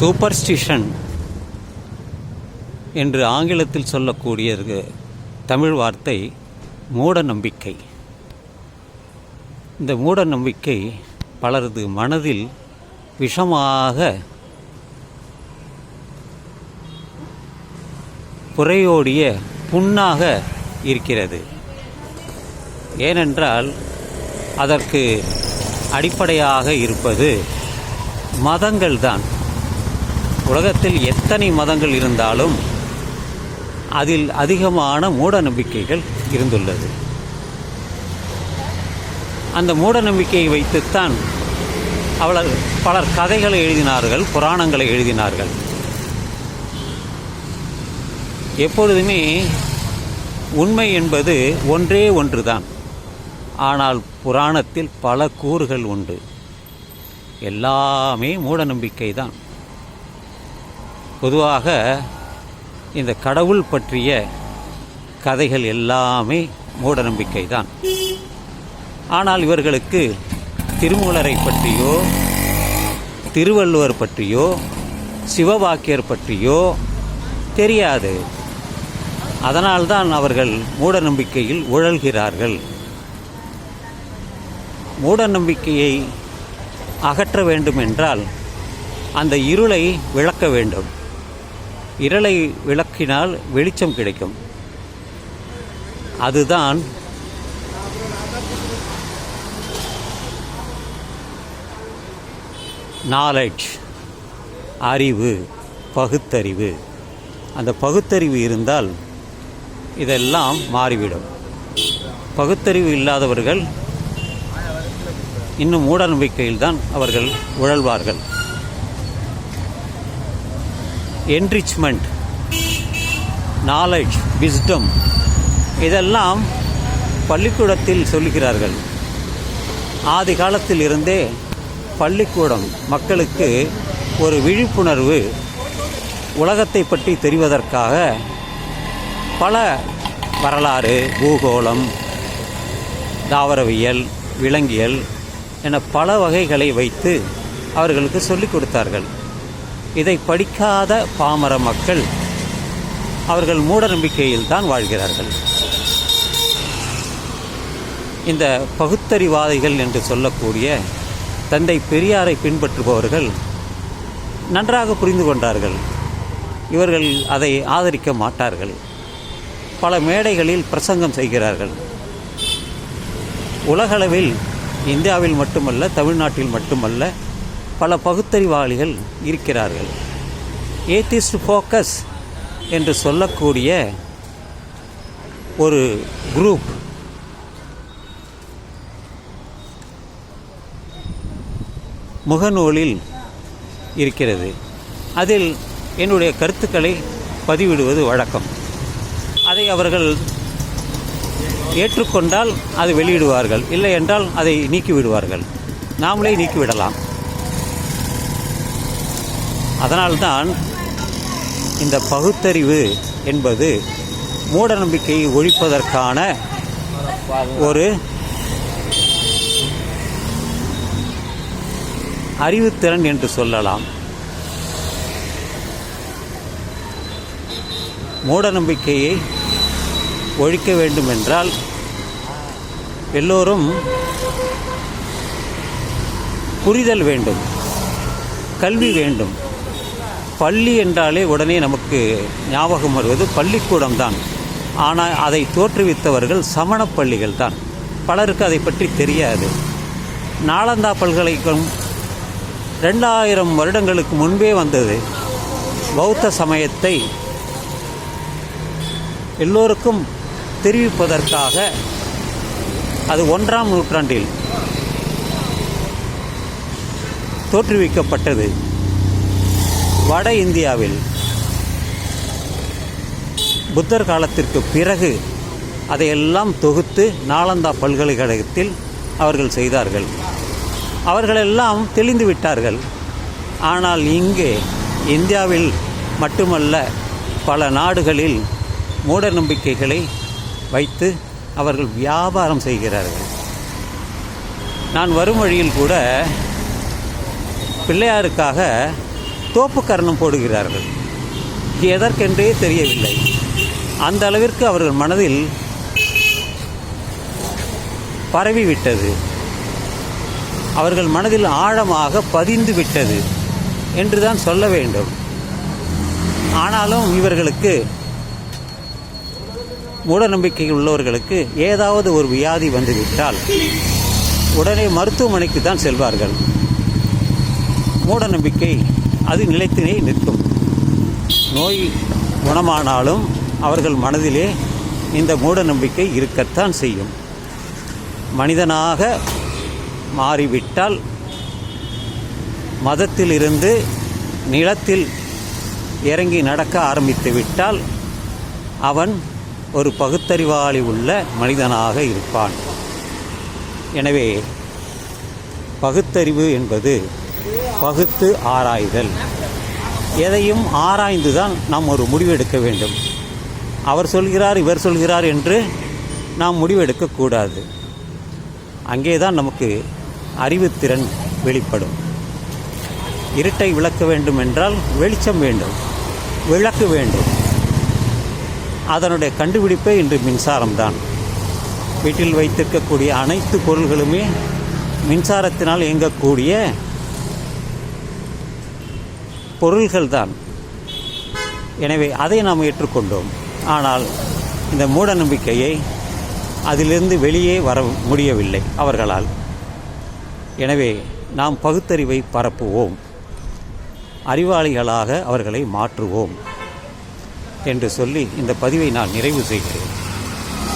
Superstition என்று ஆங்கிலத்தில் சொல்லக்கூடிய தமிழ் வார்த்தை மூட நம்பிக்கை. இந்த மூட நம்பிக்கை பலரது மனதில் விஷமாக புறையோடிய புண்ணாக இருக்கிறது. ஏனென்றால் அதற்கு அடிப்படையாக இருப்பது மதங்கள்தான். உலகத்தில் எத்தனை மதங்கள் இருந்தாலும் அதில் அதிகமான மூட நம்பிக்கைகள் இருந்துள்ளது. அந்த மூட நம்பிக்கையை வைத்துத்தான் அவளர் பலர் கதைகளை எழுதினார்கள் புராணங்களை எழுதினார்கள். எப்பொழுதுமே உண்மை என்பது ஒன்றே ஒன்றுதான். ஆனால் புராணத்தில் பல கூறுகள் உண்டு. எல்லாமே மூட நம்பிக்கை தான் பொதுவாக இந்த கடவுள் பற்றிய கதைகள் எல்லாமே மூடநம்பிக்கை தான் ஆனால் இவர்களுக்கு திருமூலரை பற்றியோ திருவள்ளுவர் பற்றியோ சிவவாக்கியர் பற்றியோ தெரியாது. அதனால்தான் அவர்கள் மூடநம்பிக்கையில் உழல்கிறார்கள். மூடநம்பிக்கையை அகற்ற வேண்டும் என்றால் அந்த இருளை விளக்க வேண்டும். இருளை விளக்கினால் வெளிச்சம் கிடைக்கும். அதுதான் நாலெட் அறிவு பகுத்தறிவு. அந்த பகுத்தறிவு இருந்தால் இதெல்லாம் மாறிவிடும். பகுத்தறிவு இல்லாதவர்கள் இன்னும் மூட நம்பிக்கையில்தான் அவர்கள் உழல்வார்கள். என்ரிச்மெண்ட் நாலேஜ் விஸ்டம் இதெல்லாம் பள்ளிக்கூடத்தில் சொல்லுகிறார்கள். ஆதி காலத்தில் இருந்தே பள்ளிக்கூடம் மக்களுக்கு ஒரு விழிப்புணர்வு உலகத்தை பற்றி தெரிவதற்காக பல வரலாறு பூகோளம் தாவரவியல் விலங்கியல் என பல வகைகளை வைத்து அவர்களுக்கு சொல்லிக் கொடுத்தார்கள். இதை படிக்காத பாமர மக்கள் அவர்கள் மூட நம்பிக்கையில் தான் வாழ்கிறார்கள். இந்த பகுத்தறிவாதிகள் என்று சொல்லக்கூடிய தந்தை பெரியாரை பின்பற்றுபவர்கள் நன்றாக புரிந்து கொண்டார்கள். இவர்கள் அதை ஆதரிக்க மாட்டார்கள். பல மேடைகளில் பிரசங்கம் செய்கிறார்கள். உலகளவில் இந்தியாவில் மட்டுமல்ல தமிழ்நாட்டில் மட்டுமல்ல பல பகுத்தறிவாளிகள் இருக்கிறார்கள். ஏத்திஸ்ட் ஃபோக்கஸ் என்று சொல்லக்கூடிய ஒரு குரூப் முகநூலில் இருக்கிறது. அதில் என்னுடைய கருத்துக்களை பதிவிடுவது வழக்கம். அதை அவர்கள் ஏற்றுக்கொண்டால் அது வெளியிடுவார்கள். இல்லை என்றால் அதை நீக்கிவிடுவார்கள். நாமளே நீக்கிவிடலாம். அதனால்தான் இந்த பகுத்தறிவு என்பது மூட நம்பிக்கையை ஒழிப்பதற்கான ஒரு அறிவுத்திறன் என்று சொல்லலாம். மூட நம்பிக்கையை ஒழிக்க வேண்டும் என்றால் எல்லோரும் புரிதல் வேண்டும் கல்வி வேண்டும். பள்ளி என்றாலே உடனே நமக்கு ஞாபகம் வருவது பள்ளிக்கூடம் தான் ஆனால் அதை தோற்றுவித்தவர்கள் சமண பள்ளிகள் தான் பலருக்கு அதை பற்றி தெரியாது. நாளந்தா பல்கலைக்கழகம் ரெண்டாயிரம் வருடங்களுக்கு முன்பே வந்தது. பௌத்த சமயத்தை எல்லோருக்கும் தெரிவிப்பதற்காக அது ஒன்றாம் நூற்றாண்டில் தோற்றுவிக்கப்பட்டது. வட இந்தியாவில் புத்தர் காலத்திற்கு பிறகு அதையெல்லாம் தொகுத்து நாலந்தா பல்கலைக்கழகத்தில் அவர்கள் செய்தார்கள். அவர்களெல்லாம் தெளிந்து விட்டார்கள். ஆனால் இங்கே இந்தியாவில் மட்டுமல்ல பல நாடுகளில் மூட நம்பிக்கைகளை வைத்து அவர்கள் வியாபாரம் செய்கிறார்கள். நான் வரும் வழியில் கூட பிள்ளையாருக்காக தோப்பு கரணம் போடுகிறார்கள் எதற்கென்றே தெரியவில்லை. அந்த அளவிற்கு அவர்கள் மனதில் பரவிவிட்டது. அவர்கள் மனதில் ஆழமாக பதிந்து விட்டது என்றுதான் சொல்ல வேண்டும். ஆனாலும் இவர்களுக்கு மூடநம்பிக்கை உள்ளவர்களுக்கு ஏதாவது ஒரு வியாதி வந்துவிட்டால் உடனே மருத்துவமனைக்கு தான் செல்வார்கள். மூடநம்பிக்கை அது நிலைத்தினே நிற்கும். நோய் குணமானாலும் அவர்கள் மனதிலே இந்த மூடநம்பிக்கை இருக்கத்தான் செய்யும். மனிதனாக மாறிவிட்டால் மதத்திலிருந்து நிலத்தில் இறங்கி நடக்க ஆரம்பித்து விட்டால் அவன் ஒரு பகுத்தறிவாளி உள்ள மனிதனாக இருப்பான். எனவே பகுத்தறிவு என்பது பகுத்து ஆராய்தல். எதையும் ஆராய்ந்து தான் நாம் ஒரு முடிவெடுக்க வேண்டும். அவர் சொல்கிறார் இவர் சொல்கிறார் என்று நாம் முடிவெடுக்கக்கூடாது அங்கே தான் நமக்கு அறிவுத்திறன் வெளிப்படும். இருட்டை விளக்க வேண்டும் என்றால் வெளிச்சம் வேண்டும். விளக்கு வேண்டும். அதனுடைய கண்டுபிடிப்பே இன்று மின்சாரம்தான். வீட்டில் வைத்திருக்கக்கூடிய அனைத்து பொருள்களுமே மின்சாரத்தினால் இயங்கக்கூடிய பொருள்கள் தான் எனவே அதை நாம் ஏற்றுக்கொண்டோம். ஆனால் இந்த மூட நம்பிக்கையை அதிலிருந்து வெளியே வர முடியவில்லை அவர்களால். எனவே நாம் பகுத்தறிவை பரப்புவோம். அறிவாளிகளாக அவர்களை மாற்றுவோம். என்று சொல்லி இந்த பதிவை நான் நிறைவு செய்கிறேன்.